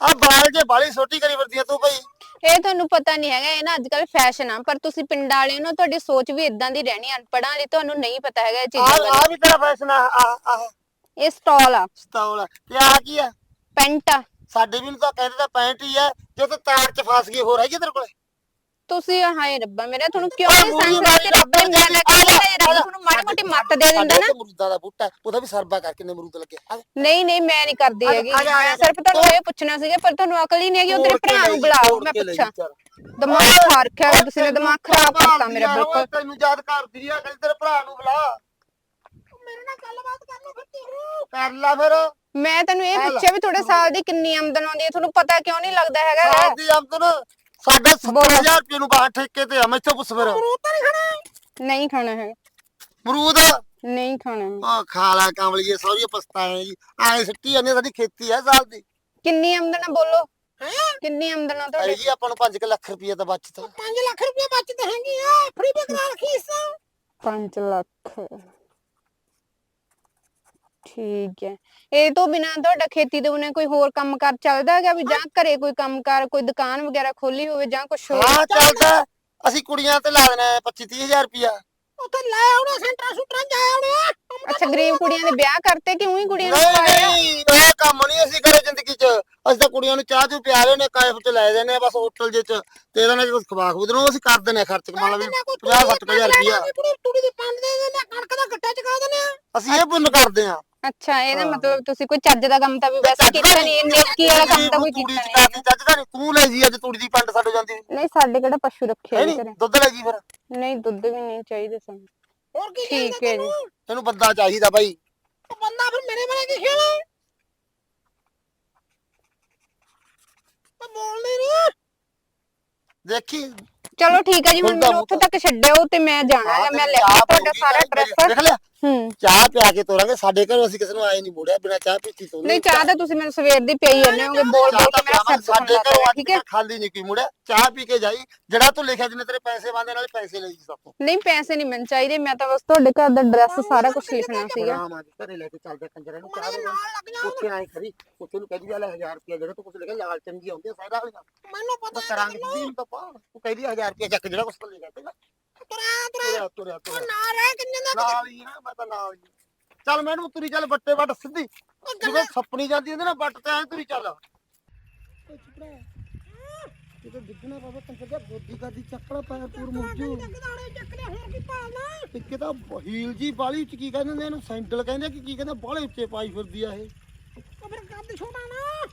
ਆ ਬਾਲ ਜੇ ਬਾਲੀ ਛੋਟੀ ਕਰੀ ਫਿਰਦੀ ਆ ਤੂੰ ਭਾਈ ਇਹ ਤੁਹਾਨੂੰ ਪਤਾ ਨਹੀਂ ਹੈਗਾ ਇਹ ਨਾ ਅੱਜ ਕੱਲ ਫੈਸ਼ਨ ਆ ਪਰ ਤੁਸੀਂ ਪਿੰਡਾਂ ਵਾਲਿਓ ਨਾ ਤੁਹਾਡੀ ਸੋਚ ਵੀ ਇਦਾਂ ਦੀ ਰਹਿਣੀ ਅਨਪੜਾਂ ਵਾਲੀ ਤੁਹਾਨੂੰ ਨਹੀਂ ਪਤਾ ਹੈਗਾ ਇਹ ਆ ਚੀਜ਼ਾਂ ਬਾਰੇ ਆ ਵੀ ਤੇਰਾ ਫੈਸ਼ਨ ਆ ਆ ਆ ਇਹ ਸਟਾਲ ਆ। ਸਟਾਲ ਤੇ ਆ ਕੀ ਆ? ਪੈਂਟ ਆ। ਸਾਡੇ ਵੀ ਨੂੰ ਤਾਂ ਕਹਿੰਦੇ ਤਾਂ ਪੈਂਟ ਹੀ ਆ ਜੋ ਤੇ ਤਾਰ ਚ ਫਸ ਗਈ ਹੋਰ ਹੈਗੀ ਤੇਰੇ ਕੋਲੇ? ਤੁਸੀਂ ਹਾਏ ਰੱਬਾ ਮੇਰਾ ਤੁਹਾਨੂੰ ਕਿਉਂ ਨਹੀਂ ਸੰਗ ਮਾਰੀ ਤੇ ਰੱਬ ਨੇ ਮੈਂ ਲੈ ਕੇ ਆ ਲੈ, ਆਇਆ ਰੱਬ ਤੁਹਾਨੂੰ ਮਾੜੀ ਮੋਟੀ ਮੱਤ ਦੇ ਦਿੰਦਾ ਨਾ। ਅਮਰੂਦਾਂ ਦਾ ਬੂਟਾ ਉਹਦਾ ਵੀ ਸਰਬਾ ਕਰਕੇ ਨੇ ਅਮਰੂਦ ਲੱਗੇ। ਆ ਨਹੀਂ ਨਹੀਂ ਮੈਂ ਨਹੀਂ ਕਰਦੀ ਹੈਗੀ। ਸਿਰਫ ਤੁਹਾਨੂੰ ਇਹ ਪੁੱਛਣਾ ਸੀਗਾ ਪਰ ਤੁਹਾਨੂੰ ਅਕਲ ਹੀ ਨਹੀਂ ਹੈਗੀ ਉਹ ਤੇਰੇ ਭਰਾ ਨੂੰ ਬੁਲਾਓ ਮੈਂ ਪੁੱਛਾਂ। ਦਿਮਾਗ ਤੁਸੀਂ ਨੇ ਖਰਾਬ ਕਰਤਾ ਮੇਰਾ ਬਿਲਕੁਲ। ਤੈਨੂੰ ਯਾਦ ਕਰਦੀ ਆ ਕਹਿੰਦੀ ਤੇਰੇ ਭਰਾ ਨੂੰ ਬੁਲਾ। ਮੇਰੇ ਨਾਲ ਗੱਲਬਾਤ ਕਰ ਲੈ ਫਿਰ ਕਰ ਲੈ ਫਿਰ। ਮੈਂ ਤੈਨੂੰ ਇਹ। ਪੁੱਛਿਆ ਵੀ ਤੁਹਾਡੇ ਸਾਲ ਦੀ ਕਿੰਨੀ ਆਮਦਨ ਆਉਂਦੀ ਹੈ? ਤੁਹਾਨੂੰ ਪਤਾ ਕਿਉਂ ਨਹੀਂ ਲੱਗਦਾ ਹੈਗਾ? ਸਾਲ ਦੀ ਆਮਦਨ ਸਾਡਾ 70000 ਰੁਪਏ ਨੂੰ ਬਾਹਰ ਠੇਕੇ ਤੇ ਆ ਮੈਥੋਂ ਪੁੱਛ ਫਿਰ। ਨਹੀਂ ਖਾਣਾ? ਹੈ ਅਮਰੂਦ? ਨਹੀਂ ਖਾਣਾ ਹੈ। ਆ ਖਾ ਲੈ ਕਮਲੀਏ ਸੌਰੀ ਪਛਤਾਏ ਜੀ। ਐ ਸਿੱਟੀ ਜਾਂਦੇ ਸਾਡੀ ਖੇਤੀ ਆ ਸਾਲ ਦੀ। ਕਿੰਨੀ ਆਮਦਨ ਆ ਬੋਲੋ? ਕਿੰਨੀ ਆਮਦਨ ਆ ਤੁਹਾਡੀ? ਜੀ ਆਪਾਂ ਨੂੰ 5 ਲੱਖ ਰੁਪਏ ਤਾਂ ਬਚਦਾ 5 ਲੱਖ ਰੁਪਏ ਬਚਦੇ ਹੈਗੇ ਆ। ਫਰੀ ਵੀ ਕਰਾ ਰੱਖੀ ਇਸ 5 ਲੱਖ। ਠੀਕ ਹੈ। ਇਹ ਤੋਂ ਬਿਨਾ ਤੁਹਾਡਾ ਖੇਤੀ ਦੇ ਬਿਨਾਂ ਕੋਈ ਹੋਰ ਕੰਮਕਾਰ ਚੱਲਦਾ ਹੈਗਾ ਵੀ ਜਾਂ ਘਰੇ ਕੋਈ ਕੰਮਕਾਰ ਕੋਈ ਦੁਕਾਨ ਵਗੈਰਾ ਖੋਲੀ ਹੋਵੇ ਜਾਂ ਕੁਝ ਹੋਰ? ਹਾਂ ਚੱਲਦਾ। ਅਸੀਂ ਕੁੜੀਆਂ ਤੇ ਲਾ ਦੇਣਾ 25 30000 ਰੁਪਿਆ ਉੱਥੇ ਲੈ ਆਉਣੇ ਸੈਂਟਰ ਸੁਟਰਾਂ ਜਾ ਆਉਣੇ ਅੱਛਾ ਗਰੀਬ ਕੁੜੀਆਂ ਦੇ ਵਿਆਹ ਕਰਤੇ ਕਿ ਉਹੀ ਕੁੜੀਆਂ ਨੂੰ ਨਹੀਂ ਪਾਇਆ ਨਹੀਂ ਇਹ ਕੰਮ ਨਹੀਂ ਅਸੀਂ ਕਰੇ ਜ਼ਿੰਦਗੀ 'ਚ। ਅਸੀਂ ਤਾਂ ਕੁੜੀਆਂ ਨੂੰ ਚਾਹ ਚੂ ਪਿਆ ਰਹੇ ਨੇ ਕਾਇਫ 'ਚ ਲੈ ਜਾਂਦੇ ਆ ਬਸ ਹੋਟਲ ਜੇ 'ਚ ਤੇ ਇਹਦਾ ਨਾਲ ਕੁਝ ਖਵਾ ਖੂਦ ਨੂੰ ਅਸੀਂ ਕਰ ਦਿੰਦੇ ਆ ਖਰਚ ਕਮਾ ਲਾ ਵੀ 50 60000 ਰੁਪਿਆ ਤੂੜੀ ਦੀ ਪੰਡ ਦੇ ਦਿੰਦੇ ਆ, ਕਣਕ ਦਾ ਗੱਟਾ ਚਕਾ ਦਿੰਦੇ ਆ। ਅਸੀਂ ਇਹ ਪੁੰਨ ਕਰਦੇ ਆ ਅੱਛਾ ਇਹਦਾ। ਮਤਲਬ ਤੁਸੀਂ ਕੋਈ ਚੱਜ ਦਾ ਕੰਮ ਤਾਂ ਵੀ ਵੈਸੇ ਕੀਤਾ ਨਹੀਂ ਨੇਕੀ ਵਾਲਾ ਕੰਮ ਤਾਂ ਕੋਈ ਤੂੜੀ ਕੀਤਾ ਚ ਕਰਦੀ ਚੱਜਦਾ ਨਹੀਂ। ਤੂੰ ਲੈ ਜੀ ਅੱਜ ਤੂੜੀ ਦੀ ਪੰਡ ਸਾਡੇ ਜਾਂਦੀ। ਨਹੀਂ ਸਾਡੇ ਕਿਹੜਾ ਪਸ਼ੂ ਰੱਖੇ ਹੈ ਹੋਏ ਨਹੀਂ ਦੁੱਧ ਲੈ ਜੀ ਫਿਰ। ਨਹੀਂ ਦੁੱਧ ਵੀ ਨਹੀਂ ਚਾਹੀਦੇ ਸਾਨੂੰ। ਹੋਰ ਕੀ ਠੀਕ ਚਾਹੀਦਾ ਜੀ। ਤੈਨੂੰ? ਤੈਨੂੰ ਬੰਦਾ ਚਾਹੀਦਾ ਬਾਈ। ਉਹ ਬੰਦਾ ਫਿਰ ਮੇਰੇ ਬਾਰੇ ਕੀ ਹੈ ਮੈਂ ਬੋਲ ਨਹੀਂ ਰਿਹਾ। ਦੇਖੀ। ਚਲੋ ਠੀਕ ਹੈ ਜੀ ਹੁਣ ਮੈਨੂੰ ਉੱਥੇ ਤੱਕ ਛੱਡਿਓ ਤੇ ਮੈਂ ਜਾਣਾ ਹੈ ਮੈਂ ਚਾਹ ਤੁਹਾਡਾ ਸਾਰਾ ਦੇਖ ਐਡਰੈਸ ਲਿਆ। ਹੂੰ। ਚਾਹ ਪਿਆ ਕੇ ਤੋਰਾਂਗੇ ਸਾਡੇ ਘਰੋਂ ਅਸੀਂ ਕਿਸੇ ਨੂੰ ਆਏ ਨਹੀਂ ਮੋੜਿਆ ਬਿਨਾ ਚਾਹ ਪੀਤੀ ਤੋਂ। ਨਹੀਂ ਚਾਹ ਤਾਂ ਤੁਸੀਂ ਮੈਨੂੰ ਸਵੇਰ ਦੀ ਪਈ ਜਾਂਦੇ ਹੋਗੇ ਬੋਲ ਬੋਲ ਕੇ ਮੇਰਾ ਸਿਰ ਦੁਖਣ ਸਾਡੇ ਲੱਗ ਘਰੋਂ ਪਿਆ ਅੱਜ ਠੀਕ ਹੈ? ਖਾਲੀ ਨਹੀਂ ਕੀ ਮੁੜਿਆ। ਚਾਹ ਪੀ ਕੇ ਜਾਈ ਜਿਹੜਾ ਤੂੰ ਲਿਖਿਆ ਜਿੰਨੇ ਤੇਰੇ ਪੈਸੇ ਬੰਦੇ ਨਾਲੇ ਪੈਸੇ ਲਈ ਜੀ ਸਭ ਤੋਂ। ਨਹੀਂ ਪੈਸੇ ਨਹੀਂ ਮੈਨੂੰ ਚਾਹੀਦੇ ਮੈਂ ਤਾਂ ਬਸ ਤੁਹਾਡੇ ਘਰ ਦਾ ਐਡਰੈਸ ਸਾਰਾ ਕੁਝ ਲਿਖਣਾ ਸੀਗਾ। ਆਰਾਮ ਆ ਜੀ ਘਰੇ ਲੈ ਕੇ ਚੱਲਦੇ ਕੰਜਰਾਂ ਨੂੰ ਚਾਹ ਦੇ ਨਾਲ। ਲੱਗ ਜਾ ਉੱਥੇ ਆਏ ਖਰੀ ਉੱਥੇ ਨੂੰ ਕਹਿੰਦੀ ਵਾਲਾ 1000 ਰੁਪਏ ਜਿਹੜਾ ਤੂੰ ਕੁਛ ਲਿਖਿਆ ਲਾਲ ਚੰਗੀ ਆਉਂਦੀ ਆ ਸਾਰਾ ਵਾਲੀਆਂ ਮੈਨੂੰ ਪਤਾ ਕਰਾਂਗੇ ਦੀਨ ਤਾਂ ਪਾ ਤੂੰ ਕਹਿੰਦੀ 1000 ਰੁਪਏ ਚੱਕ ਜਿਹੜਾ ਕੁਛ ਲੈ ਗਿਆ ਤੁਰਿਆ ਤੁਰਿਆ ਤੁਰਿਆ ਤੁਰਿਆ। ਉਹ ਤੁਰਿਆ ਨਾ ਰਹਿ ਕਿੰਨੇ ਦਾ ਨਾਲ ਹੀ ਆ ਮੈਂ ਤਾਂ ਨਾਲ ਹੀ ਆ। ਚੱਲ ਮੈਨੂੰ ਤੁਰੀ ਚੱਲ ਬੱਟੇ ਵੱਟ ਸਿੱਧੀ। ਜਿਵੇਂ ਸੱਪਣੀ ਜਾਂਦੀ ਹੁੰਦੀ ਨਾ ਬੱਟ ਤੇ ਐ ਤੁਰੀ ਚੱਲ। ਕਿਤੇ ਡਿੱਗਣਾ ਬਾਬਾ ਕੰਜਰ ਦਾ ਗੋਦੀ ਗਾਦੀ ਚੱਕੜਾ ਪੈਰ ਪੂਰ ਮੁੱਜੂ ਦਾੜੇ ਚੱਕ ਲਿਆ ਹੋਰ ਕੀ ਭਾਲਣਾ? ਇੱਕ ਤਾਂ ਹੀਲ ਜੀ ਬਾਲੀ ਉੱਚ ਕੀ ਕਹਿੰਦੇ ਹੁੰਦੇ ਆ ਇਹਨੂੰ? ਸੈਂਡਲ ਕਹਿੰਦੇ ਆ ਕਿ ਕੀ ਕਹਿੰਦੇ ਬਾਲੇ ਉੱਚੇ ਪਾਈ ਫਿਰਦੀ ਆ ਇਹ। ਉਹ ਫਿਰ ਕੱਦ ਛੋਟਾ ਨਾ।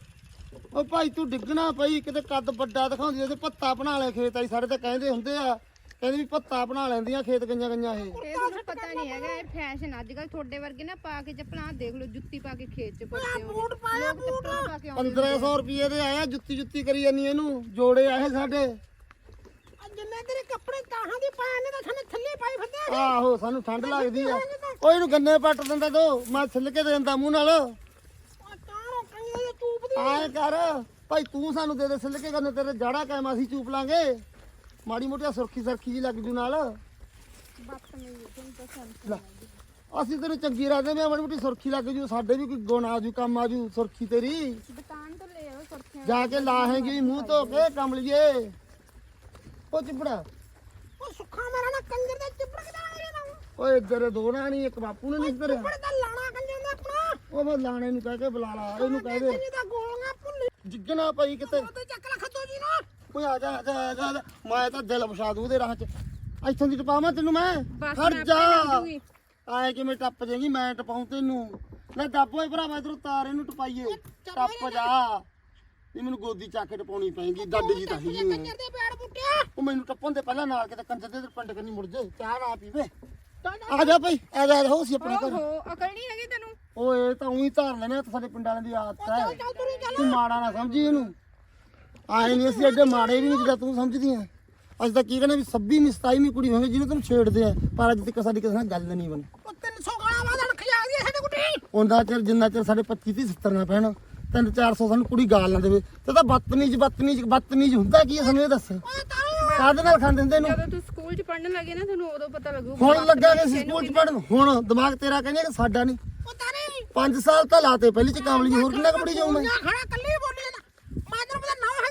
ਉਹ ਭਾਈ ਤੂੰ ਡਿੱਗਣਾ ਪਈ ਕਿਤੇ ਕੱਦ ਵੱਡਾ ਦਿਖਾਉਂਦੀ ਤੇ ਪੱਤਾ ਬਣਾ ਲੈ ਖੇਤ ਆਈ ਸਾਡੇ ਤਾਂ ਕਹਿੰਦੇ ਹੁੰਦੇ ਆ। ਕਹਿੰਦੇ ਵੀ ਪੱਤਾ ਬਣਾ ਲੈਂਦੀਆਂ ਖੇਤ ਗਈਆਂ ਗਈਆਂ ਇਹ। ਇਹ ਤੁਹਾਨੂੰ ਪਤਾ ਨਹੀਂ ਹੈਗਾ ਇਹ ਫੈਸ਼ਨ ਅੱਜ ਕੱਲ ਤੁਹਾਡੇ ਵਰਗੇ ਨਾ ਪਾ ਕੇ ਚੱਪਲਾਂ ਦੇਖ ਲਓ ਜੁੱਤੀ ਪਾ ਕੇ ਖੇਤ ਚ ਫਿਰਦੇ ਹੋ ਬੂਟ ਪਾਇਆ ਲੋਕ ਚੱਪਲਾਂ ਪਾ ਕੇ ਆਉਂਦੇ 1500 ਰੁਪਏ ਦੇ ਆਇਆ ਜੁੱਤੀ ਜੁੱਤੀ ਕਰੀ ਜਾਨੀ ਇਹਨੂੰ ਜੋੜੇ ਆਏ ਸਾਡੇ। ਆ ਜਿੰਨੇ ਤੇਰੇ ਕੱਪੜੇ ਤਾਹਾਂ ਦੀ ਪਾਏ ਨੇ ਤਾਂ ਸਾਨੂੰ ਥੱਲੇ ਪਾਈ ਫਿਰਦੇ ਆ। ਆਹੋ ਸਾਨੂੰ ਠੰਡ ਲੱਗਦੀ ਆ। ਉਹ ਇਹਨੂੰ ਗੰਨੇ ਪੱਟ ਦਿੰਦਾ ਤੋ ਮੈਂ ਛਿੱਲ ਕੇ ਦੇ ਦਿੰਦਾ ਮੂੰਹ ਨਾਲ। ਆ ਤਾਰੋ ਕੰਗੇ ਦੇ ਤੂਪ ਦੀ ਆਏ ਕਰ ਭਾਈ ਤੂੰ ਸਾਨੂੰ ਦੇ ਦੇ ਛਿੱਲ ਕੇ ਗੰਨੇ ਤੇਰੇ ਜਾੜਾ ਕਾਇਮ ਅਸੀਂ ਚੂਪ ਲਾਂਗੇ। ਮਾੜੀ ਮੋਟੀ ਸੁਰਖੀ ਸਰਖੀ ਜੀ ਲੱਗ ਜੂ ਨਾਲ ਅਸੀਂ ਤੈਨੂੰ ਚੰਗੀ ਰਾਦੇ ਮੈਂ ਮਾੜੀ ਮੋਟੀ ਸੁਰਖੀ ਲੱਗ ਜੂ ਸਾਡੇ ਵੀ ਕੋਈ ਗੁਣ ਆ ਜੂ ਕੰਮ ਆ ਜੂ ਸੁਰਖੀ ਤੇਰੀ। ਦੁਕਾਨ ਤੋਂ ਲੈ ਆਓ ਸੁਰਖੀਆਂ। ਜਾ ਕੇ ਲਾਹੇਂਗੀ ਮੂੰਹ ਧੋ ਕੇ ਕੰਮ ਲਈਏ। ਉਹ ਚਿਪੜਾ। ਉਹ ਸੁੱਖਾ ਮੇਰਾ ਨਾ ਕੰਜਰ ਦਾ ਚਿੱਪੜ ਕਿਦਾ ਆ ਜਾਣਾ ਓਏ ਤੇਰੇ ਦੋ ਨਾ ਨਹੀਂ ਇੱਕ ਬਾਪੂ ਨੇ ਨਹੀਂ ਤੇਰੇ ਚਿੱਪੜ ਦਾ ਲਾਣਾ ਕੰਜਰ ਦਾ ਆਪਣਾ। ਉਹ ਮੈਂ ਲਾਣੇ ਨੂੰ ਕਹਿ ਕੇ ਬੁਲਾ ਲਾ ਇਹਨੂੰ ਕਹਿ ਦੇ। ਦਾ ਜਿੱਗਣਾ ਪਈ ਕਿਤੇ। ਉਹ ਤੇ ਚੱਕ ਲੈ ਖੱਤੋ ਜੀ ਨਾ। ਓਏ ਆ ਜਾ ਆ ਜਾ ਆ ਜਾ, ਆ ਜਾ। ਮੈਂ ਤਾਂ ਦਿਲ ਵਸਾ ਦੂ ਉਹਦੇ ਰਾਹ 'ਚ। ਇੱਥੋਂ ਦੀ ਟਪਾਵਾਂ ਤੈਨੂੰ ਮੈਂ? ਬਸ ਖੜ ਮੈਂ ਜਾ। ਆਏ ਕਿਵੇਂ ਟੱਪ ਜਾਏਗੀ? ਮੈਂ ਟਪਾਉਂ ਤੈਨੂੰ। ਲੈ ਦੱਬ ਓਏ ਭਰਾਵਾ ਇਧਰੋਂ ਤਾਰ ਇਹਨੂੰ ਟਪਾਈਏ। ਟੱਪ ਜਾ। ਇਹ ਮੈਨੂੰ ਗੋਦੀ ਚੱਕ ਕੇ ਟਪਾਉਣੀ ਪੈਂਦੀ ਡੱਡ ਜੀ ਤਾਂ ਹੈਗੀ ਮੈਂ ਕੰਜਰ ਦੇ ਪੈੜ ਪੁੱਟਿਆ ਉਹ ਮੈਨੂੰ ਟੱਪਣ ਦੇ ਪਹਿਲਾਂ ਨਾਲ ਕਿਤੇ ਕੰਜਰ ਦੇ ਪਿੰਡ ਕੰਨੀ ਮੁੜ ਜੇ। ਚਾਹ ਨਾ ਪੀਵੇ। ਆ ਜਾ ਭਾਈ ਆ ਜਾ ਹੋ ਸੀ ਆਪਣੇ ਘਰ। ਓਹੋ ਅਕਲ ਨਹੀਂ ਹੈਗੀ ਤੈਨੂੰ? ਓਏ ਤਾਂ ਉਹੀ ਧਾਰ ਲੈਣੇ ਆ, ਤਾਂ ਸਾਡੇ ਪਿੰਡਾਂ ਵਾਲਿਆਂ ਦੀ ਆਦਤ ਹੈ। ਚੱਲ ਤੁਰੀ ਚੱਲ। ਤੂੰ ਮਾੜਾ ਨਾ ਸਮਝੀ ਇਹਨੂੰ। ਆਏ ਨਹੀਂ ਅਸੀਂ ਐਡੇ ਮਾੜੇ ਵੀ ਨਹੀਂ ਜਿੱਦਾਂ ਤੂੰ ਸਮਝਦੀ ਆ ਅੱਜ ਤਾਂ ਕੀ ਕਹਿੰਦੇ ਵੀ 26ਵੀਂ 27ਵੀਂ ਕੁੜੀ ਹੋਵੇ ਜਿਹਨੂੰ ਤੈਨੂੰ ਛੇੜਦੇ ਆ। ਪਰ ਅੱਜ ਤੱਕ ਸਾਡੀ ਕਿਸੇ ਨਾਲ ਗੱਲ ਨਹੀਂ ਬਣੀ। ਉਹ 300 ਗਾਲਾਂ ਵਾਦਣ ਖਿਆ ਗਈ ਸਾਡੇ ਗੁੱਡੀ ਉਹਦਾ ਚਿਰ ਜਿੰਨਾ ਚਿਰ ਸਾਡੇ 25 30 70 ਨਾ ਪੈਣ ਤਿੰਨ 400 ਸਾਨੂੰ ਕੁੜੀ ਗਾਲ ਨਾ ਦੇਵੇ। ਤੇ ਤਾਂ ਬਦਤਮੀਜ਼ ਬਦਤਮੀਜ਼ ਬਦਤਮੀਜ਼ ਹੁੰਦਾ ਕੀ ਆ ਸਾਨੂੰ ਇਹ ਦੱਸ। ਕਾਹਦੇ ਨਾਲ ਖਾਂਦੇ ਹੁੰਦੇ ਇਹਨੂੰ? ਜਦੋਂ ਤੂੰ ਸਕੂਲ ਚ ਪੜਨ ਲੱਗੇ ਨਾ ਤੁਹਾਨੂੰ ਉਦੋਂ ਪਤਾ ਲੱਗੂ ਹੁਣ ਲੱਗਾ ਕਿ ਅਸੀਂ ਸਕੂਲ ਚ ਪੜਨ ਹੁਣ ਦਿਮਾਗ ਤੇਰਾ ਕਹਿੰਦੇ ਕਿ ਸਾਡਾ ਨਹੀਂ। ਉਹ ਤਾਰੇ 5 ਸਾਲ ਤਾਂ ਲਾਤੇ ਪਹਿਲੀ ਚ ਕਾਮਲੀ ਹੋਰ ਕਿੰਨਾ ਕਪੜੀ ਜਾਉਂ ਮੈਂ? ਖੜਾ ਕੱਲੀ ਬੋਲੀ ਨਾ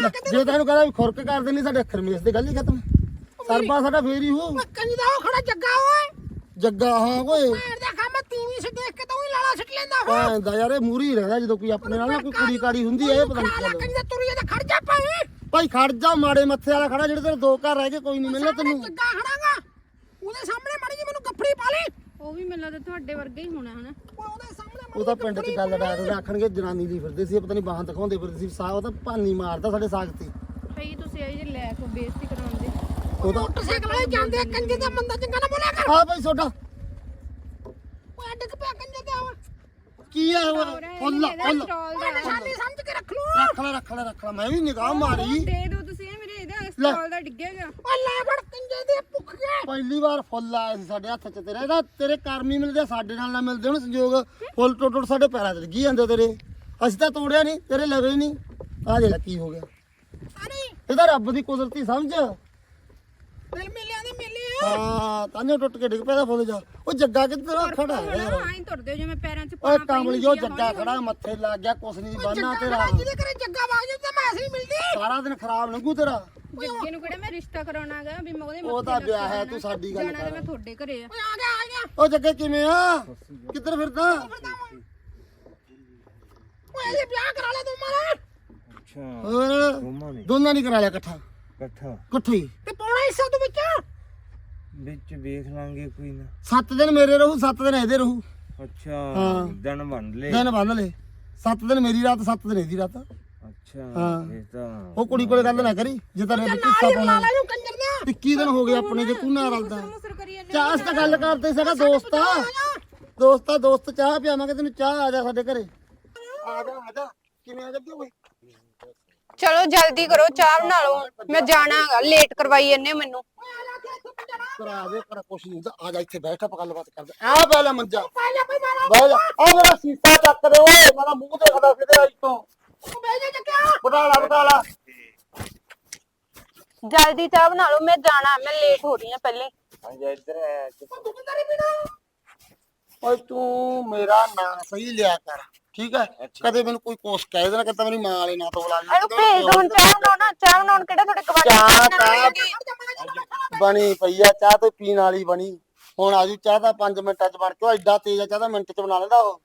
ਕੇ ਤੇ ਜੇ ਤੈਨੂੰ ਕਹਦਾ ਵੀ ਖੁਰਕ ਕਰ ਦੇਣੀ ਸਾਡੇ ਅੱਖਰ ਮੇਜਦੇ ਗੱਲ ਹੀ ਖਤਮ। ਸਰਬਾ ਸਾਡਾ ਫੇਰ ਹੀ। ਹੋ ਕੰਨੀ ਦਾ ਉਹ ਖੜਾ ਜੱਗਾ ਓਏ। ਜੱਗਾ ਹਾਂ ਓਏ। ਭੈਣ ਦਾ ਖਾਮਾ ਤੀਵੀਂ ਸੇ ਦੇਖ ਕੇ ਤਾਂ ਉਹੀ ਲਾਲਾ ਛੱਟ ਲੈਂਦਾ ਹੋ ਭਾਂ ਦਾ ਯਾਰ ਇਹ ਮੂਰੀ ਰਹਿੰਦਾ ਜਦੋਂ ਕੋਈ ਆਪਣੇ ਨਾਲ ਨਾ ਕੋਈ ਕੁੜੀ ਕਾੜੀ ਹੁੰਦੀ ਐ ਇਹ ਪਤਾ ਨਹੀਂ ਕੰਨੀ ਦਾ ਤੁਰੀ ਦਾ ਖੜ ਜਾ ਭਾਈ ਭਾਈ ਖੜ ਜਾ ਮਾੜੇ ਮੱਥੇ ਵਾਲਾ ਖੜਾ ਜਿਹੜੇ ਤੇਰੇ ਦੋ ਘਰ ਰਹਿ ਗਏ ਕੋਈ ਨਹੀਂ ਮਿਲਣਾ ਤੈਨੂੰ। ਜੱਗਾ ਖੜਾਗਾ। ਉਹਦੇ ਸਾਹਮਣੇ ਮਾੜੀ ਜੀ ਮੈਨੂੰ ਗੱਫੜੀ ਪਾ ਲਈ। ਉਹ ਵੀ ਮੈਨੂੰ ਲੱਗਦਾ ਤੁਹਾਡੇ ਵਰਗਾ ਹੀ ਹੋਣਾ ਹਨਾ? ਉਹ ਉਹਦੇ ਸਾਹਮਣੇ ਉਹ ਤਾਂ ਪਿੰਡ 'ਚ ਗੱਲ ਡਾਕ ਰੱਖਣਗੇ ਜਨਾਨੀ ਦੀ ਫਿਰਦੇ ਸੀ ਪਤਾ ਨਹੀਂ ਬਾਹਾਂ ਦਿਖਾਉਂਦੇ ਫਿਰਦੇ ਸੀ ਸਾਹ ਉਹ ਤਾਂ ਭਾਨੀ ਮਾਰਦਾ ਸਾਡੇ ਸਾਗ ਤੇ। ਭਈ ਤੁਸੀਂ ਇਹ ਜੇ ਲੈ ਕੇ ਬੇਇੱਜ਼ਤੀ ਕਰਾਉਂਦੇ ਉਹ ਤਾਂ ਮੋਟਰਸਾਈਕਲ ਵਾਲੇ ਜਾਂਦੇ ਆ, ਕੰਜੇ ਦਾ ਬੰਦਾ ਚੰਗਾ ਨਾ ਬੋਲਿਆ ਕਰ। ਆ ਭਾਈ ਛੋਟਾ। ਓਏ ਡਿੱਗ ਪਿਆ ਕੰਜੇ ਤੇ ਆਵਾ ਕੀ ਆ ਉਹ ਫੁੱਲ ਫੁੱਲ ਓਏ ਨਿਸ਼ਾਨੀ ਸਮਝ ਕੇ ਰੱਖ ਲੂ ਰੱਖ ਲੈ ਰੱਖ ਲੈ ਰੱਖ ਲੈ। ਮੈਂ ਵੀ ਨਿਗਾਹ ਮਾਰੀ। ਦੇ ਦਿਓ ਤੁਸੀਂ ਇਹ ਮੇਰੇ ਇਹਦਾ ਸਟਾਲ ਦਾ ਡਿੱਗੇਗਾ। ਓਏ ਲੈ ਫੜ ਕੰਜੇ ਦੇ ਭੁੱਖ ਪਹਿਲੀ ਵਾਰ ਫੁੱਲ ਆਇਆ ਸੀ ਸਾਡੇ ਹੱਥ 'ਚ ਤੇਰੇ। ਇਹਦਾ ਤੇਰੇ ਕਰਮ ਮਿਲਦੇ ਆ, ਸਾਡੇ ਨਾਲ ਨਾ ਮਿਲਦੇ ਹੁਣ ਸੰਜੋਗ ਫੁੱਲ ਟੁੱਟ ਟੁੱਟ ਸਾਡੇ ਪੈਰਾਂ 'ਚ ਲੱਗੀ ਜਾਂਦੇ ਤੇਰੇ। ਅਸੀਂ ਤਾਂ ਤੋੜਿਆ ਨਹੀਂ ਤੇਰੇ ਲਵੇ ਨਹੀਂ ਆ ਦੇ ਕੀ ਹੋ ਗਿਆ। ਅਰੇ। ਇਹਦਾ ਰੱਬ ਦੀ ਕੁਦਰਤੀ ਸਮਝ। ਦਿਲ ਮਿਲਿਆ ਦੇ ਮਿਲੇ ਹਾਂ ਤਾਂਨੇ ਟੁੱਟ ਕੇ ਡਿੱਗ ਪਿਆ ਫੁੱਲ ਜਾ। ਉਹ ਜੱਗਾ ਕਿੱਧਰ ਖੜਾ ਹੈ ਯਾਰ ਆਈ ਤੁਰਦੇ ਹੋ ਜਿਵੇਂ ਪੈਰਾਂ 'ਚ ਓਏ ਕਾਮਲੀਓ ਜੱਗਾ ਖੜਾ ਮੱਥੇ ਲੱਗ ਗਿਆ ਕੁਛ ਨਹੀਂ ਬੰਨਾ ਤੇਰਾ। ਜਿਹਦੇ ਘਰੇ ਜੱਗਾ ਵਾਜ ਤੇ ਮੈਂ ਐਸੀ ਮਿਲਦੀ। ਸਾਰਾ ਦਿਨ ਖਰਾਬ ਲੰਘੂ ਤੇਰਾ। ਜੱਗੇ ਨੂੰ ਕਿਹੜਾ ਮੈਂ ਰਿਸ਼ਤਾ ਕਰਾਉਣਾਗਾ ਵੀ ਮੈਂ ਉਹਦੇ ਉਹ ਤਾਂ ਵਿਆਹ ਹੈ ਤੂੰ ਸਾਡੀ ਗੱਲ ਜਾਣਾ ਤਾਂ ਮੈਂ ਕਰ ਤੁਹਾਡੇ ਘਰੇ ਆ। ਓਏ ਆ ਗਿਆ ਆ ਗਿਆ। ਉਹ ਜੱਗੇ ਕਿਵੇਂ ਆ? ਕਿੱਧਰ ਫਿਰਦਾ? ਓਏ ਇਹ ਵਿਆਹ ਕਰਾ ਲੈ ਤੂੰ ਮਾਰਾ ਅੱਛਾ ਹੋਰ? ਦੋਵਾਂ ਨੇ। ਦੋਨਾਂ ਨਹੀਂ ਕਰਾ ਲਿਆ ਇਕੱਠਾ? ਇਕੱਠਾ। ਇਕੱਠੇ ਤੇ ਪਾਉਣਾ ਹਿੱਸਾ ਤੂੰ ਵਿੱਚ? ਵਿੱਚ ਵੇਖ ਲਾਂਗੇ ਕੋਈ ਨਾ। ਸੱਤ ਦਿਨ ਮੇਰੇ ਰਹੂ ਸੱਤ ਦਿਨ ਇਹਦੇ ਰਹੂ। ਅੱਛਾ ਹਾਂ। ਦਿਨ ਬਣ ਲੈ। ਦਿਨ ਬੰਨ ਲੈ। ਸੱਤ ਦਿਨ ਮੇਰੀ ਰਾਤ ਸੱਤ ਦਿਨ ਇਹਦੀ ਰਾਤ। ਅੱਛਾ ਹਾਂ। ਇਹ ਤਾਂ ਉਹ ਕੁੜੀ ਕੋਲੇ ਗੱਲ ਨਾ ਕਰੀ ਜੇ ਤਾਂ ਰੱਬ ਨਾਲ ਕਿੱਸਾ ਪਾਉਣਾ। ਲਾ ਲੈ ਨੂੰ ਕੰਜਰ ਨੇ। 21 ਦਿਨ ਹੋ ਗਏ ਆਪਣੇ ਜੇ ਤੂੰ ਨਾ ਰਲਦਾ। ਮੁਸਰ ਕਰੀ ਜਾਂਦੇ ਚਾਹ ਅਸੀਂ ਤਾਂ ਗੱਲ ਕਰਦੇ ਸਾਡਾ ਦੋਸਤ ਆ। ਦੋਸਤ ਆ ਦੋਸਤ ਚਾਹ ਪਿਆਵਾਂਗੇ ਤੈਨੂੰ ਚਾਹ ਆ ਜਾ ਸਾਡੇ ਘਰੇ। ਆ ਜਾ ਆ ਜਾ। ਕਿਵੇਂ ਆ ਜਾ ਓਏ ਚਲੋ ਜਲਦੀ ਕਰੋ ਚਾਹ ਬਣਾ ਲਓ। ਮੈਂ ਜਾਣਾਗਾ ਲੇਟ ਕਰਵਾਈ ਜੰਨੇ ਮੈਨੂੰ। ਕਰਾ ਦੇ ਪਰ ਕੁਛ ਨਹੀਂ ਹੁੰਦਾ। ਆ ਜਾ ਇੱਥੇ ਬੈਠ ਆਪਾਂ ਗੱਲਬਾਤ ਕਰਦੇ ਆ ਪਹਿਲਾ ਮੰਜਾ। ਬਹਿ ਜਾ ਆ ਮੇਰਾ ਸੀਸਾ ਚੱਕ ਦੇ ਓਏ ਮੇਰਾ ਮੂੰਹ ਦੇਖਦਾ ਕਿਤੇ ਅੱਜ ਤੋਂ ਬਹਿ ਜਾ ਜਲਦੀ ਚਾਹ ਬਣਾ ਲਓ ਮੈਂ ਜਾਣਾ ਮੈਂ ਲੇਟ ਹੋ ਰਹੀ ਹਾਂ ਪਹਿਲੇ। ਹਾਂਜੀ ਇੱਧਰ ਹੈ। ਉਹ ਤੂੰ ਕਿੰਦਾ ਨਹੀਂ ਪੀਣਾ ਓਏ ਤੂੰ ਮੇਰਾ ਨਾਂ ਸਹੀ ਲਿਆ ਕਰ ਠੀਕ ਹੈ? ਕਦੇ ਮੈਨੂੰ ਕੋਈ ਕੋਸ ਕਹਿ ਦੇਣਾ ਕਿ ਤਾਂ ਮੇਰੀ ਮਾਂ ਵਾਲੇ ਨਾਂ ਤੋਂ ਬੁਲਾ ਅਰੇ ਭੇਜ ਦੋ ਹੁਣ ਚਾਹ ਬਣਾਉਣਾ ਚਾਹ ਬਣਾਉਣ ਕਿਹੜਾ ਤੁਹਾਡੇ ਚਾਹ ਤਾਂ ਬਣੀ ਪਈ ਆ ਚਾਹ ਤੇ ਪੀਣ ਵਾਲੀ ਬਣੀ। ਹੁਣ ਆਜੂ ਚਾਹ ਤਾਂ 5 ਮਿੰਟਾਂ ਚ ਬਣ ਕੇ ਉਹ ਐਡਾ ਤੇਜ਼ ਆ ਚਾਹ ਤਾਂ ਮਿੰਟ ਚ ਬਣਾ ਲੈਂਦਾ ਉਹ।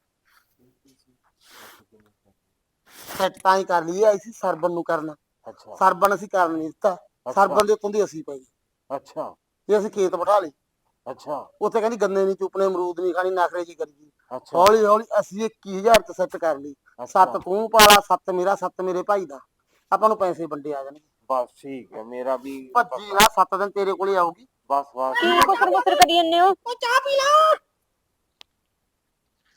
ਸੈਟ ਤਾਂ ਹੀ ਕਰ ਲਈ ਆਈ ਸੀ ਸਰਬਨ ਨੂੰ ਕਰਨਾ। ਅੱਛਾ। ਸਰਬਨ ਅਸੀਂ ਕਰਨ ਨਹੀਂ ਦਿੱਤਾ। ਸਰਬਨ ਦੇ ਉੱਤੋਂ ਦੀ ਅਸੀਂ ਪਈ। ਅੱਛਾ। ਤੇ ਅਸੀਂ ਖੇਤ ਬਿਠਾ ਲਈ ਅੱਛਾ। ਉੱਥੇ ਕਹਿੰਦੀ ਗੰਨੇ ਨਹੀਂ ਚੁੱਪਣੇ ਅਮਰੂਦ ਨਹੀਂ ਖਾਣੀ ਨਖਰੇ ਜੀ ਕਰੀ ਅੱਛਾ। ਹੌਲੀ ਹੌਲੀ ਅਸੀਂ 21000 ਚ ਸੈੱਟ ਕਰ ਲਈ। ਸੱਤ ਤੂੰ ਪਾਲਾ ਸੱਤ ਮੇਰਾ ਸੱਤ ਮੇਰੇ ਭਾਈ ਦਾ। ਆਪਾਂ ਨੂੰ ਪੈਸੇ ਵੰਡੇ ਆ ਜਾਣਗੇ। ਬਸ ਠੀਕ ਹੈ ਮੇਰਾ ਵੀ ਭੱਜੀ ਨਾ ਸੱਤ ਦਿਨ ਤੇਰੇ ਕੋਲੇ ਆਊਗੀ। ਬਸ ਬਸ। ਕੀ ਕੁਸਰ ਕੁਸਰ ਕਰੀ ਜੰਨੇ ਹੋ? ਉਹ ਚਾਹ ਪੀ ਲਾ।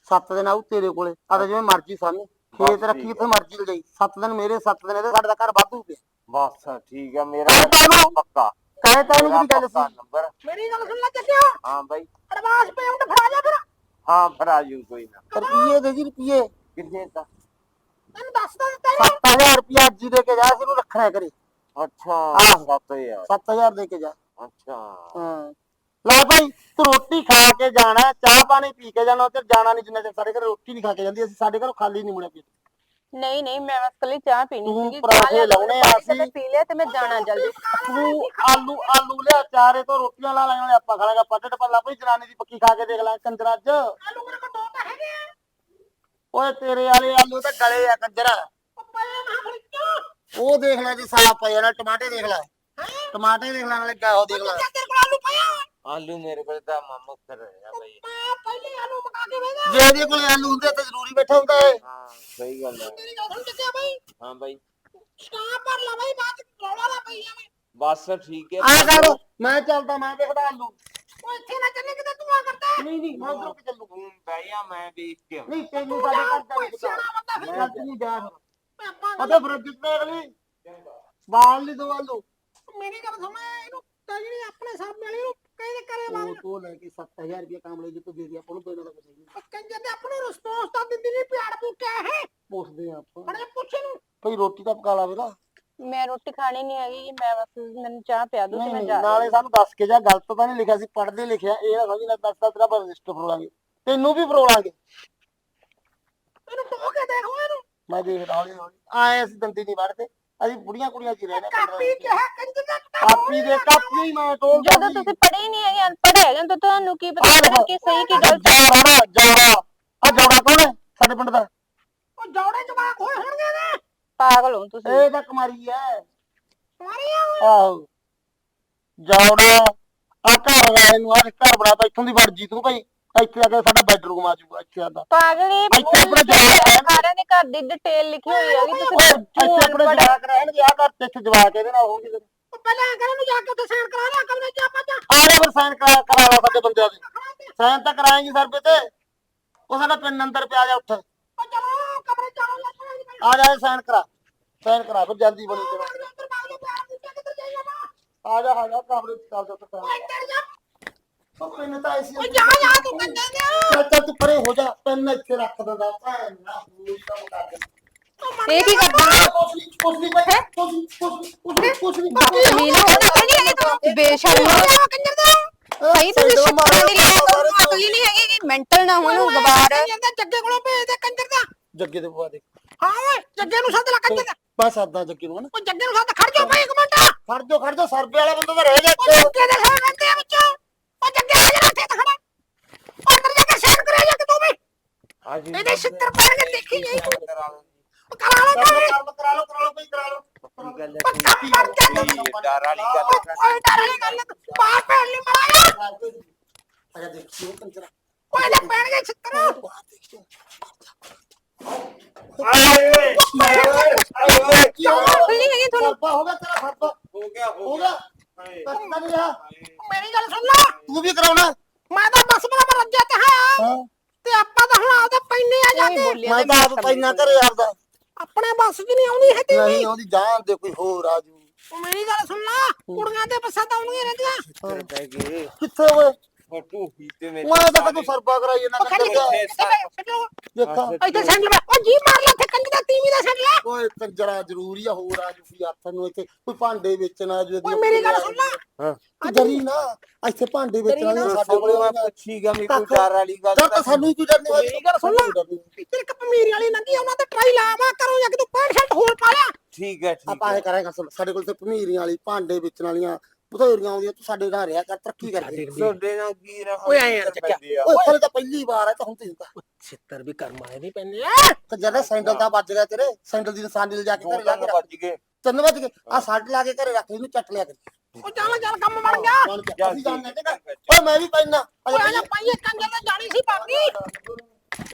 ਸੱਤ ਦਿਨ ਆਊ ਤੇਰੇ ਕੋਲੇ। ਆ ਤਾਂ ਜਿਵੇਂ ਮਰਜ਼ੀ ਸਾਨੂੰ। ਖੇਤ ਰੱਖੀ ਉੱਥੇ ਮਰਜ਼ੀ ਲਜਾਈ ਸੱਤ ਦਿਨ ਮੇਰੇ ਸੱਤ ਦਿਨ ਇਹਦੇ ਸਾਡੇ ਦਾ ਘਰ ਵਾਧੂ ਪਿਆ। ਬਸ ਠੀਕ ਹੈ ਮੇਰਾ। ਪੱਕਾ। ਕਹੇ ਤਾਂ ਇਹਨੂੰ ਮੇਰਾ ਕੀ ਗੱਲ ਸੀ? ਨੰਬਰ ਮੇਰੀ ਗੱਲ ਸੁਣ ਲੈ ਜੱਗਿਆ ਹਾਂ ਬਾਈ। ਅਡਵਾਂਸ ਪੇਮੈਂਟ ਫੜਾ ਜਾ ਫਿਰ। ਹਾਂ ਫਰਾਜੂ ਕੋਈ ਨਾ। ਰੁਪਈਏ ਦੇ ਜੀ ਰੁਪਈਏ। ਕਿੰਨੇ ਦਾ? ਤੈਨੂੰ ਦੱਸ ਦਿੱਤਾ ਜੀ 7000 ਰੁਪਈਆ ਅੱਜ ਹੀ ਦੇ ਕੇ ਜਾ ਸੀ ਇਹਨੂੰ ਰੱਖਣਾ ਕਰੇ ਅੱਛਾ ਆਹ। ਸੱਤ ਯਾਰ 7000 ਦੇ ਕੇ ਜਾ। ਅੱਛਾ। ਹਾਂ। ਲੈ ਭਾਈ ਤੂੰ ਰੋਟੀ ਖਾ ਕੇ ਜਾਣਾ ਚਾਹ ਪਾਣੀ ਪੀ ਕੇ ਜਾਣਾ ਤੇ ਜਾਣਾ ਨਹੀਂ ਜਿੰਨਾ ਚਿਰ ਸਾਡੇ ਘਰ ਰੋਟੀ ਨਹੀਂ ਖਾ ਕੇ ਜਾਂਦੀ ਅਸੀਂ ਸਾਡੇ ਘਰੋਂ ਖਾਲੀ ਨਹੀਂ ਮੁੜਿਆ ਪੀ ਨਹੀਂ ਨਹੀਂ ਮੈਂ ਬਸ ਕੱਲੀ ਚਾਹ ਪੀਣੀ ਤੂੰ ਸੀਗੀ ਪਰਾਠੇ ਲਾਉਣੇ ਆ ਅਸੀਂ। ਪੀ ਲਿਆ ਤੇ ਮੈਂ ਜਾਣਾ ਜਲਦੀ। ਤੂੰ ਆਲੂ ਆਲੂ ਲਿਆ ਚਾਰੇ ਤੋਂ ਰੋਟੀਆਂ ਲਾ ਲੈਣ ਵਾਲੇ ਆਪਾਂ ਖਾਣਾਗਾ ਪੱਟ ਪੱਲਾ ਆਪਣੀ ਜਨਾਨੀ ਦੀ ਪੱਕੀ ਖਾ ਕੇ ਦੇਖ ਲੈ ਕੰਜਰਾ ਅੱਜ। ਆਲੂ ਮੇਰੇ ਕੋਲ ਦੋ ਤਾਂ ਹੈਗੇ ਆ। ਓਏ ਤੇਰੇ ਵਾਲੇ ਆਲੂ ਤਾਂ ਗਲੇ ਆ ਕੰਜਰਾ। ਉਹ ਨਾ ਦੇਖ ਲੈ ਜੀ ਸਾਫ਼ ਪਏ ਨਾ ਟਮਾਟੇ ਦੇਖ ਲੈ। ਟਮਾਟੇ ਦੇਖ ਲੈ ਨਾਲੇ ਗਾਹੋ ਦੇਖ ਲੈ। ਆਲੂ ਮੇਰੇ ਕੋਲ ਤਾਂ ਮਾਮਾ ਕਰ ਰਿਹਾ ਬਾਈ। ਮੈਂ ਪਹਿਲੇ ਆਲੂ ਮਕਾ ਕੇ ਵੇਗਾ ਜੇ ਇਹਦੇ ਕੋਲੇ ਆਲੂ ਹੁੰਦੇ ਤਾਂ ਜ਼ਰੂਰੀ ਬੈਠਾ ਹੁੰਦਾ ਏ ਹਾਂ ਸਹੀ ਗੱਲ ਹੈ ਮੇਰੀ ਗੱਲ ਸੁਣ ਜੱਗਿਆ ਬਾਈ। ਹਾਂ ਬਾਈ। ਸਟਾਪ ਭਰ ਲਾ ਬਾਈ ਚ ਰੌਲਾ ਨਾ ਪਈ ਜਾਵੇ ਬਸ ਠੀਕ ਹੈ। ਆ ਕਰ। ਮੈਂ ਚੱਲਦਾ ਮੈਂ ਦੇਖਦਾ ਆਲੂ। ਉਹ ਇੱਥੇ ਨਾ ਚੱਲੇ ਕਿਤੇ ਤੂੰ ਆ ਕਰਦਾ। ਨਹੀਂ ਨਹੀਂ ਮੈਂ ਉਧਰੋਂ ਚੱਲੂ। ਤੂੰ ਬਈਆ ਮੈਂ ਵੇਖ ਕੇ। ਨਹੀਂ ਤੈਨੂੰ ਸਾਡੇ ਘਰ ਦਾ ਕੋਈ ਨਹੀਂ ਸਿਆਣਾ ਬੰਦਾ ਫਿਰ। ਚੱਲ ਤੂੰ ਜਾ ਫਿਰ ਅਤੇ ਫਰਿੱਜ ਤੇ ਅਗਲੀ ਬਾਲ ਲਈ ਦੋ ਆਲੂ। ਮੇਰੀ ਗੱਲ ਸੁਣ ਇਹਨੂੰ ਤੇ ਜਿਹੜੀ ਆਪਣੇ ਸਾਹਮਣੇ ਵਾਲੀ ਨੂੰ ਕਹਿੰਦੇ ਤੋਂ ਕੇ 7000 ਰੁਪਏ ਕਾਮਲੇ ਜੀ ਤੋਂ ਦੇ ਦੇ ਆਪਾਂ ਨੂੰ ਪੈਣਾ ਤਾਂ ਕੁਛ ਨਹੀਂ ਉਹ ਕੰਜਰ ਦੇ ਆਪਾਂ ਨੂੰ ਰਿਸਪੌਂਸ ਤਾਂ ਦਿੰਦੀ ਨਹੀਂ ਪਿਆੜ ਪੁੱਟਿਆ ਹੈ ਪੁੱਛਦੇ ਆ ਆਪਾਂ। ਬੜੇ ਪੁੱਛੇ ਨੂੰ ਭਈ ਰੋਟੀ ਤਾਂ ਪਕਾ ਲਾ ਵੀਰਾ। ਮੈਂ ਰੋਟੀ ਖਾਣੀ ਨਹੀਂ ਹੈਗੀ ਜੀ ਮੈਂ ਬਸ ਮੈਨੂੰ ਚਾਹ ਪਿਆ ਦੋ ਤੇ ਮੈਂ ਨਹੀਂ, ਜਾ ਨਾਲੇ ਸਾਨੂੰ ਦੱਸ ਕੇ ਜਾ ਗਲਤ ਤਾਂ ਨਹੀਂ ਲਿਖਿਆ ਸੀ ਪੜ੍ਹਦੇ ਲਿਖਿਆ ਇਹ ਨਾ ਸਮਝ ਲੈ ਦੱਸਦਾ ਤੇਰਾ ਪਰ ਰਜਿਸਟਰ ਫਰੋਲਾਂਗੇ ਤੈਨੂੰ ਵੀ ਫਰੋਲਾਂਗੇ ਇਹਨੂੰ ਟੋ ਕੇ ਦੇਖੋ ਇਹਨੂੰ। ਮੈਂ ਦੇਖਦਾ ਹੌਲੀ ਹੌਲੀ। ਆਏ ਅਸੀਂ ਦੰਦੀ ਨਹੀਂ ਵੜਦੇ ਅਸੀਂ ਬੁੜੀਆਂ ਕੁੜੀਆਂ ਚ ਹੀ ਰਹਿਣਾ ਕਾਪੀ ਕਿਹਾ ਕੰਜਰ ਦਾ ਕਾਪੀ ਦੇ ਕਾਪੀ ਹੀ ਮੈਂ ਟੋਲ ਜਦੋਂ ਤੁਸੀਂ ਪੜ੍ਹੇ ਨਹੀਂ ਹੈਗੇ ਅਨਪੜ੍ਹ ਹੈਗੇ ਤਾਂ ਤੁਹਾਨੂੰ ਕੀ ਪਤਾ ਲੱਗਦਾ ਕਿ ਸਹੀ ਕੀ ਗਲਤ ਹੈ? ਜੌੜਾ ਜੌੜਾ ਆ ਜੌੜਾ ਕੌਣ ਹੈ? ਸਾਡੇ ਪਿੰਡ ਦਾ। ਉਹ ਜੌੜੇ ਜਵਾਕ ਹੋਏ ਹੋਣਗੇ ਨੇ। ਪਾਗਲ ਹੋ ਤੁਸੀਂ। ਇਹ ਤਾਂ ਕੁਮਾਰੀ ਹੈ। ਮਾਰੀਆਂ ਆਹੋ। ਜੌੜਾ ਆ ਘਰ ਵਾਲੇ ਨੂੰ ਆ ਘਰ ਬਣਾਤਾ ਇੱਥੋਂ ਦੀ ਵੜ ਜੀ ਤੂੰ ਭਾਈ। ਇੱਥੇ ਆ ਕੇ ਸਾਡਾ ਬੈਡਰੂਮ ਆ ਜਾਊਗਾ ਇੱਥੇ ਆਦਾ ਪਾਗਲੀ ਇੱਥੇ ਆਪਣੇ ਜਵਾਕ ਰਹਿਣ। ਸਾਰਿਆਂ ਦੇ ਘਰ ਦੀ ਡਿਟੇਲ ਲਿਖੀ ਹੋਈ ਹੈਗੀ ਤੁਸੀਂ ਇੱਥੇ ਆਪਣੇ ਅਨਪੜ੍ਹ ਜਵਾਕ ਰਹਿਣਗੇ ਆ ਘਰ ਤੇ ਇੱਥੇ ਜਵਾਕ ਇਹਦੇ ਨਾਲ ਹੋਣਗੇ ਉਹ ਪਹਿਲਾਂ ਕਰੇ ਨੂੰ ਜਾ ਕੇ ਉੱਥੇ ਸਾਈਨ ਕਰਾ ਲਿਆ ਚ ਆਪਾਂ ਜਾ ਆ ਜਾ ਫਿਰ ਸਾਈਨ ਕਰਾ ਕਰਾ ਲਾ ਸਾਡੇ ਬੰਦਿਆਂ ਦੇ। ਸਾਈਨ ਤਾਂ ਕਰਾਏਂਗੇ ਸਰਵੇ ਤੇ। ਉਹ ਸਾਡਾ ਪਿੰਨ ਅੰਦਰ ਪਿਆ ਜਾ ਉੱਥੇ। ਉਹ ਚਲੋ ਕਮਰੇ ਚ ਆਓ ਲੱਗ ਆ ਜਾ ਸਾਈਨ ਕਰਾ। ਸਾਈਨ ਕਰਾ ਫਿਰ ਜਲਦੀ ਬਣੀ ਤੇਰਾ ਅੰਦਰ ਬਾਗ ਦੇ ਪਿਆਰ ਪੁੱਟਿਆ ਕਿੱਧਰ ਜਾਈਏ ਨਾ ਆ ਜਾ ਆ ਜਾ ਕਮਰੇ ਚ ਚੱਲ ਜਾ ਉੱਥੇ। ਓਏ ਇੱਧਰ ਜਾ ਉਹ ਪਿੰਨ ਤਾਂ ਐਸੀ ਓਏ ਜਾ ਜਾ ਤੂੰ ਕੰਜਰ ਦੇ ਚੱਲ ਚੱਲ ਤੂੰ ਪਰੇ ਹੋ ਜਾ ਪਿੰਨ ਇੱਥੇ ਰੱਖ ਦਿੰਦਾ। ਭੈਣ ਨਾ ਹੋਈ ਕੰਮ ਕਰ ਦੇ। ਇਹ ਕੀ ਕਰਦਾ ਕੁਛ ਨਹੀਂ ਕੁਛ ਨਹੀਂ ਭਾਈ ਕੁਛ ਨਹੀਂ ਕੁਛ ਨਹੀਂ ਕੁਛ ਨਹੀਂ ਜ਼ਮੀਨ ਹੋਣੀ ਚਾਹੀਦੀ ਹੈਗੀ ਤੂੰ? ਬੇਸ਼ਰਮ ਹੋ ਕੰਜਰ ਦਾ ਸਹੀ ਤੁਸੀਂ ਸਿੱਖਾਂ ਦੀ ਲਿਆ ਕਰੋ ਅਕਲ ਹੀ ਨਹੀਂ ਹੈਗੀ ਕਿ ਮੈਂਟਲ ਨਾ ਹੋਣ ਗਵਾਰ। ਕੰਜਰ ਦਾ ਜੱਗੇ ਕੋਲੋਂ ਭੇਜ ਦੇ ਕੰਜਰ ਦਾ। ਜੱਗੇ ਦੇ ਬੁਆ ਦੇ। ਹਾਂ ਓਏ ਜੱਗੇ ਨੂੰ ਸੱਦ ਲੈ ਕੰਜਰ ਦਾ। ਬਸ ਆਦਾ ਜੱਗੇ ਨੂੰ ਹਨਾ। ਉਹ ਜੱਗੇ ਨੂੰ ਸੱਦ ਖੜ ਜਾ ਭਾਈ ਇੱਕ ਮਿੰਟ। ਖੜ ਜਾ ਖੜ ਜਾ ਸਰਵੇ ਵਾਲਾ ਬੰਦਾ ਤਾਂ ਰਹਿ ਗਿਆ ਇੱਥੇ। ਜੱਗੇ ਦੇ ਸਾਹ ਕੰਦੇ ਵਿੱਚੋਂ। ਉਹ ਜੱਗੇ ਆ ਜਾ ਇੱਥੇ ਤਾਂ ਖੜਾ ਉਹ ਅੰਦਰ ਜਾ ਕੇ ਸਾਈਨ ਕਰਾ ਜਾ ਕੇ ਤੂੰ ਵੀ ਹਾਂਜੀ ਇਹਦੇ ਛਿੱਤਰ ਪੈਣਗੇ ਦੇਖੀ ਜਾਈ ਤੂੰ ਕਰਾ ਲਓ ਉਹ ਕਰਾ ਲੈ ਕਰ ਭਾਈ ਲਓ, ਕਰਾ ਲਓ ਕਰਾ ਲਓ ਭਾਈ ਕਰਾ ਲਓ ਕੀ ਗੱਲ ਉਹ ਹੈ ਕੰਮ ਕਰ ਚੱਲ ਕੀ ਡਰ ਵਾਲੀ ਗੱਲ ਹੈ ਓਏ ਡਰ ਵਾਲੀ ਗੱਲ ਤੂੰ ਬਾਹਰ ਪੈਣ ਲਈ ਮਰਾਇਆ ਅਗਾ ਦੇਖਿਓ ਕੰਜਰਾ ਓਏ ਲੈ ਪੈਣਗੇ ਛਿੱਤਰ ਅਕਲ ਨਹੀਂ ਹੈਗੀ ਤੁਹਾਨੂੰ ਸਰਪਾ ਹੋ ਗਿਆ ਤੇਰਾ ਸਰਪਾ ਹੋ ਗਿਆ ਹੋ ਗਿਆ ਪਤਾ ਨਹੀਂ ਰਿਹਾ ਮੇਰੀ ਗੱਲ ਸੁਣ ਲੈ। ਤੂੰ ਵੀ ਕਰਾਉਣਾ। ਮੈਂ ਤਾਂ ਬਸ ਬਰਾਬਰ ਰੱਜਿਆ ਤੇ ਹੈ। ਹਾਂ। ਤੇ ਆਪਾਂ ਤਾਂ ਹੁਣ ਆਪਦੇ ਪੈਨੇ ਆ ਜਾ ਕੇ। ਮੈਂ ਤਾਂ ਆਪ ਪੈਨਾ ਘਰੇ ਆਪਦਾ। ਆਪਣੇ ਬੱਸ 'ਚ ਨਹੀਂ ਆਉਣੀ ਹੈ ਤੀ ਨਹੀਂ ਆਉਂਦੀ ਜਾਣ ਦੇ ਕੋਈ ਹੋਰ ਆਜੂ ਉਹ ਮੇਰੀ ਗੱਲ ਸੁਣ ਲੈ। ਕੁੜੀਆਂ ਤੇ ਬੱਸਾਂ ਤਾਂ ਆਉਣੀਆਂ ਰਹਿੰਦੀਆਂ ਕਿੱਥੇ ਓਏ ਫਟੂ ਹੀ ਤੇ ਮੇਰੇ ਮੈਂ ਤਾਂ ਕਦੋਂ ਸਰਪਾ ਕਰਾਈ ਇਹਨਾਂ ਖੜੀ ਦਾ। ਦੇਖਾ। ਇੱਥੇ ਸੈਂਡਲ ਉਹ ਜੀ ਮਾਰ ਲੈ ਇੱਥੇ ਕੰਜ ਦਾ ਤੀਵੀਂ ਦਾ ਸੈਂਡਲ ਓਏ ਕੰਜਰਾ ਜ਼ਰੂਰੀ ਆ ਹੋਰ ਆਜੂ ਕੋਈ ਹੱਥ ਨੂੰ ਇੱਥੇ ਕੋਈ ਭਾਂਡੇ ਵੇਚਣਾ ਜੋ ਓਏ ਮੇਰੀ ਗੱਲ ਸੁਣ ਲੈ। ਹਾਂ। ਡਰੀ ਨਾ। ਇੱਥੇ ਭਾਂਡੇ ਵੇਚਣ ਵਾਲੇ ਸਾਡੇ ਕੋਲ ਮੈਂ ਪੁੱਛੀਗਾ ਮੈਂ ਕੋਈ ਡਰ ਵਾਲੀ ਗੱਲ ਤਾਂ ਸਾਨੂੰ ਕੋਈ ਡਰ ਨਹੀਂ ਮੇਰੀ ਗੱਲ ਸੁਣ ਲੈ। ਤੇਰੇ ਕੱਪ ਮੀਰੀ ਵਾਲੀ ਨੰਗੀ ਉਹਨਾਂ ਤੇ ਟਰਾਈ ਲਾਵਾ ਕਰੋ ਜਾਂ ਕਿ ਤੂੰ ਪੈਂਟ ਸ਼ਰਟ ਹੋਰ ਪਾ ਲਿਆ। ਠੀਕ ਹੈ ਠੀਕ ਆਪਾਂ ਇਹ ਕਰਾਂਗੇ ਸਾਡੇ ਕੋਲ ਤੇ ਪਨੀਰੀਆਂ ਵਾਲੀ ਭਾਂਡੇ ਵੇਚਣ ਵਾਲੀਆਂ ਬਥੇਰੀਆਂ ਆਉਂਦੀਆਂ ਤੂੰ ਸਾਡੇ ਨਾਲ ਰਿਹਾ ਕਰ ਤਰੱਕੀ ਕਰ ਦੇ ਤੁਹਾਡੇ ਨਾਲ ਕੀ ਰਹਾ ਓਏ ਐਂ ਚੱਕਿਆ। ਓਏ ਫਲ ਤਾਂ ਪਹਿਲੀ ਵਾਰ ਹੈ ਤਾਂ ਹੁਣ ਤੇ। ਹੁੰਦਾ ਛਿੱਤਰ ਵੀ ਕਰਮ ਆਏ ਨਹੀਂ ਪੈਨੇ ਆ ਤੇ ਜਦੋਂ ਸੈਂਡਲ ਦਾ ਵੱਜ ਗਿਆ ਤੇਰੇ ਸੈਂਡਲ ਦੀ ਨਿਸ਼ਾਨੀ ਲਿਜਾ ਕੇ ਘਰੇ ਲਾ ਕੇ ਰੱਖ ਵੱਜ ਗਏ। ਤਿੰਨ ਵੱਜ ਗਏ। ਆ ਸੱਟ ਲਾ ਕੇ ਘਰੇ ਰੱਖ ਇਹਨੂੰ ਚੱਟ ਲਿਆ ਕਰ। ਉਹ ਚੱਲ ਚੱਲ ਕੰਮ ਬਣ ਗਿਆ। ਓਏ ਮੈਂ ਵੀ ਪੈਣਾ ਓਏ ਆ ਜਾ ਪਾਈਏ ਕੰਜ ਦਾ ਜਾਣੀ ਸੀ ਬਾਕੀ